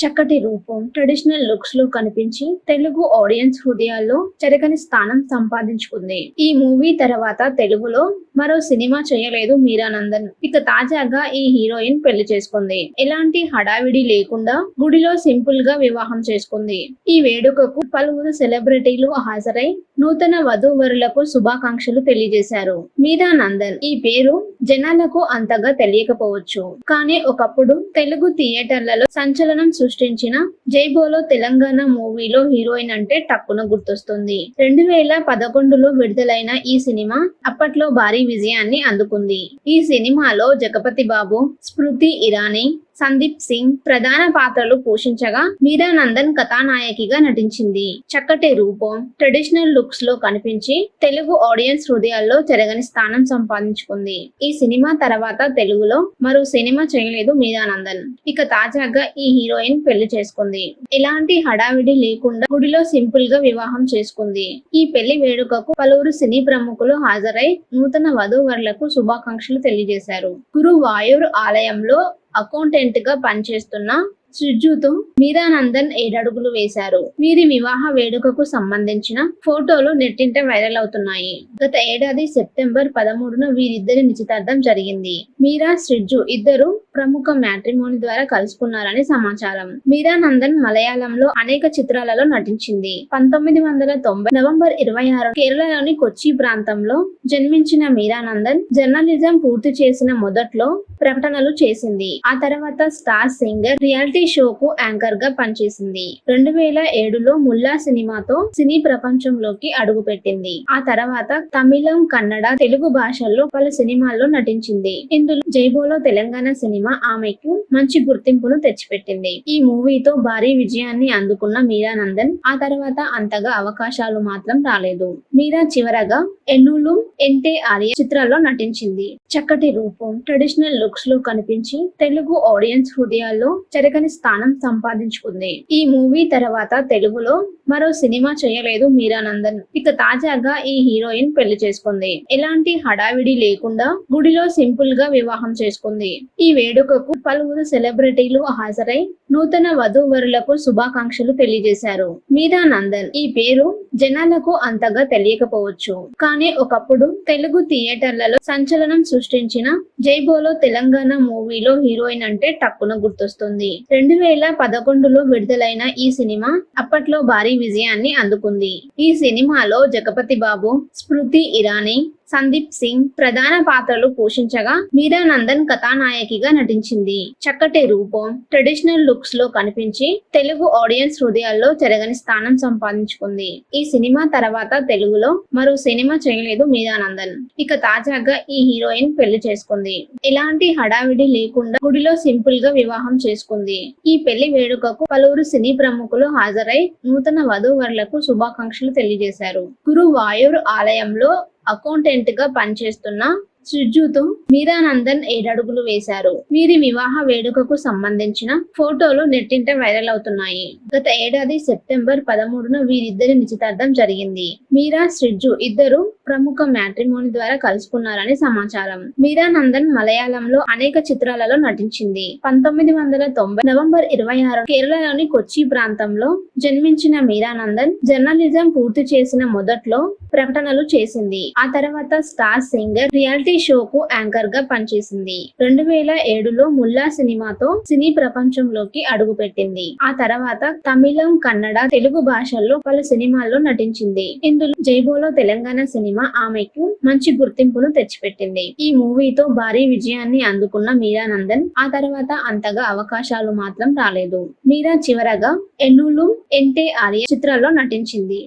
చక్కటి రూపం ట్రెడిషనల్ లుక్స్లో కనిపించి తెలుగు ఆడియన్స్ హృదయాల్లో చెరగని స్థానం సంపాదించుకుంది. ఈ మూవీ తర్వాత తెలుగులో మరో సినిమా చేయలేదు మీరానందన్. ఇక తాజాగా ఈ హీరోయిన్ పెళ్ళి చేసుకుంది. ఎలాంటి హడావిడి లేకుండా గుడిలో సింపుల్గా వివాహం చేసుకుంది. ఈ వేడుకకు పలువురు సెలబ్రిటీలు హాజరై నూతన వధూవరులకు శుభాకాంక్షలు తెలియజేశారు. మీరానందన్ ఈ పేరు జనాలకు అంతగా తెలియకపోవచ్చు. కానీ ఒకప్పుడు తెలుగు థియేటర్లలో సంచలనం సృష్టించిన జైబోలో తెలంగాణ మూవీలో హీరోయిన్ అంటే టక్కున గుర్తొస్తుంది. రెండు వేల పదకొండులో విడుదలైన ఈ సినిమా అప్పట్లో భారీ విజయాన్ని అందుకుంది. ఈ సినిమాలో జగపతి బాబు స్మృతి ఇరానీ సందీప్ సింగ్ ప్రధాన పాత్రలు పోషించగా మీరానందన్ కథానాయకిగా నటించింది. చక్కటి రూపం ట్రెడిషనల్ లుక్స్లో కనిపించి తెలుగు ఆడియన్స్ హృదయాల్లో చెరగని స్థానం సంపాదించుకుంది. ఈ సినిమా తర్వాత తెలుగులో మరో సినిమా చేయలేదు మీరానందన్. ఇక తాజాగా ఈ హీరోయిన్ పెళ్ళి చేసుకుంది. ఎలాంటి హడావిడి లేకుండా గుడిలో సింపుల్గా వివాహం చేసుకుంది. ఈ పెళ్ళి వేడుకకు పలువురు సినీ ప్రముఖులు హాజరై నూతన వధూవరులకు శుభాకాంక్షలు తెలియజేశారు. గురువాయూర్ ఆలయంలో అకౌంటెంట్గా పనిచేస్తున్న సుజుతో మీరానందన్ ఏడడుగులు వేశారు. వీరి వివాహ వేడుకకు సంబంధించిన ఫోటోలు నెట్టింట వైరల్ అవుతున్నాయి. గత ఏడాది సెప్టెంబర్ పదమూడున వీరిద్దరి నిశ్చితార్థం జరిగింది. మీరా శ్రిజ్జు ఇద్దరు ప్రముఖ మ్యాట్రిమోని ద్వారా కలుసుకున్నారని సమాచారం. మీరానందన్ మలయాళంలో అనేక చిత్రాలలో నటించింది. పంతొమ్మిది వందల తొంభై నవంబర్ ఇరవై ఆరు కేరళలోని కొచ్చి ప్రాంతంలో జన్మించిన మీరానందన్ జర్నలిజం పూర్తి చేసిన మొదట్లో ప్రకటనలు చేసింది. ఆ తర్వాత స్టార్ సింగర్ రియాలిటీ షోకు యాంకర్గా పనిచేసింది. రెండు వేల ఏడులో ముల్లా సినిమాతో సినీ ప్రపంచంలోకి అడుగుపెట్టింది. ఆ తర్వాత తమిళం కన్నడ తెలుగు భాషల్లో పలు సినిమాల్లో నటించింది. ఇందులో జైబోలో తెలంగాణ సినిమా ఆమెకు మంచి గుర్తింపును తెచ్చిపెట్టింది. ఈ మూవీతో భారీ విజయాన్ని అందుకున్న మీరానందన్ ఆ తర్వాత అంతగా అవకాశాలు మాత్రం రాలేదు. మీరా చివరగా ఎన్నులు ఎన్టే ఆర్య చిత్రాల్లో నటించింది. చక్కటి రూపం ట్రెడిషనల్ లుక్స్లో కనిపించి తెలుగు ఆడియన్స్ హృదయాల్లో చెరగని స్థానం సంపాదించుకుంది. ఈ మూవీ తర్వాత తెలుగులో మరో సినిమా చేయలేదు మీరానందన్. ఇక తాజాగా ఈ హీరోయిన్ పెళ్ళి చేసుకుంది. ఎలాంటి హడావిడి లేకుండా గుడిలో సింపుల్గా వివాహం చేసుకుంది. ఈ వేడుకకు పలువురు సెలబ్రిటీలు హాజరై నూతన వధూవరులకు శుభాకాంక్షలు తెలియజేశారు. మీరానందన్ ఈ పేరు జనాలకు అంతగా తెలియకపోవచ్చు. కానీ ఒకప్పుడు తెలుగు థియేటర్లలో సంచలనం సృష్టించిన జైబోలో తెలంగాణ మూవీలో హీరోయిన్ అంటే టక్కున గుర్తొస్తుంది. రెండు వేల పదకొండులో విడుదలైన ఈ సినిమా అప్పట్లో భారీ విజయాన్ని అందుకుంది. ఈ సినిమాలో జగపతి బాబు స్మృతి ఇరానీ సందీప్ సింగ్ ప్రధాన పాత్రలు పోషించగా మీరానందన్ కథానాయకిగా నటించింది. చక్కటి రూపం ట్రెడిషనల్ లుక్స్లో కనిపించి తెలుగు ఆడియన్స్ హృదయాల్లో చెరగని స్థానం సంపాదించుకుంది. ఈ సినిమా తర్వాత తెలుగులో మరో సినిమా చేయలేదు మీరానందన్ ఇక తాజాగా ఈ హీరోయిన్ పెళ్ళి చేసుకుంది. ఎలాంటి హడావిడి లేకుండా గుడిలో సింపుల్గా వివాహం చేసుకుంది. ఈ పెళ్ళి వేడుకకు పలువురు సినీ ప్రముఖులు హాజరై నూతన వధూవరులకు శుభాకాంక్షలు తెలియజేశారు. గురు వాయూర్ ఆలయంలో అకౌంటెంట్గా పనిచేస్తున్న సుజుతో మీరానందన్ ఏడడుగులు వేశారు. వీరి వివాహ వేడుకకు సంబంధించిన ఫోటోలు నెట్టింట వైరల్ అవుతున్నాయి గత ఏడాది సెప్టెంబర్ పదమూడున వీరిద్దరి నిశ్చితార్థం జరిగింది. మీరా సృజు ఇద్దరు ప్రముఖ మ్యాట్రిమోని ద్వారా కలుసుకున్నారని సమాచారం. మీరానందన్ మలయాళంలో అనేక చిత్రాలలో నటించింది. పంతొమ్మిది వందల తొంభై నవంబర్ ఇరవై ఆరు కేరళలోని కొచ్చి ప్రాంతంలో జన్మించిన మీరానందన్ జర్నలిజం పూర్తి చేసిన మొదట్లో ప్రకటనలు చేసింది. ఆ తర్వాత స్టార్ సింగర్ రియాలిటీ షోకు యాంకర్గా పనిచేసింది. రెండు వేల ఏడులో ముల్లా సినిమాతో సినీ ప్రపంచంలోకి అడుగుపెట్టింది. ఆ తర్వాత తమిళం కన్నడ తెలుగు భాషల్లో పలు సినిమాల్లో నటించింది. ఇందులో జైబోలో తెలంగాణ సినిమా ఆమెకు మంచి గుర్తింపును తెచ్చిపెట్టింది. ఈ మూవీతో భారీ విజయాన్ని అందుకున్న మీరానందన్ ఆ తర్వాత అంతగా అవకాశాలు మాత్రం రాలేదు. మీరా చివరగా ఎన్నులు ఎన్టే ఆర్య చిత్రాల్లో నటించింది.